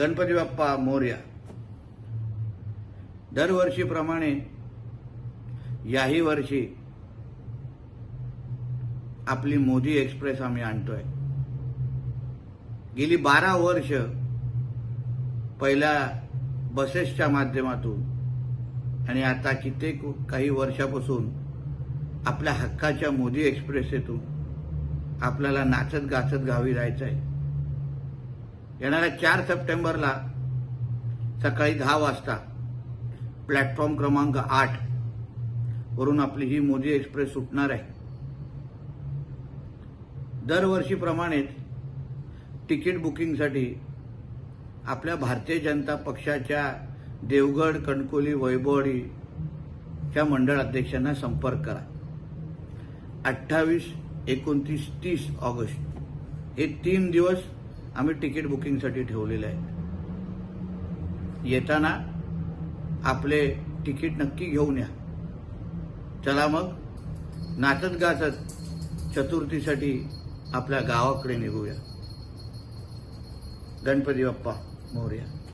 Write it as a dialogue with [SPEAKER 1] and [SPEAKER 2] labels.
[SPEAKER 1] गणपती बाप्पा मोर्या. दरवर्षीप्रमाणे याही वर्षी आपली मोदी एक्सप्रेस आम्ही आणतोय. गेली बारा वर्ष पहिल्या बसेसच्या माध्यमातून आणि आता कित्येक काही वर्षापासून आपल्या हक्काच्या मोदी एक्सप्रेसेतून आपल्याला नाचत गाचत गावी जायचं आहे येणाऱ्या चार सप्टेंबरला सकाळी दहा वाजता प्लॅटफॉर्म क्रमांक आठ वरून आपली ही मोदी एक्सप्रेस सुटणार आहे. दरवर्षीप्रमाणेच तिकीट बुकिंगसाठी आपल्या भारतीय जनता पक्षाच्या देवगड कणकोली वैभवडीच्या मंडळ अध्यक्षांना संपर्क करा. अठ्ठावीस एकोणतीस तीस ऑगस्ट हे तीन दिवस आम्ही तिकीट बुकिंगसाठी ठेवलेले आहे. येताना आपले तिकीट नक्की घेऊन या. चला मग नाचत गाचत चतुर्थीसाठी आपल्या गावाकडे निघूया. गणपती बाप्पा मोर्या.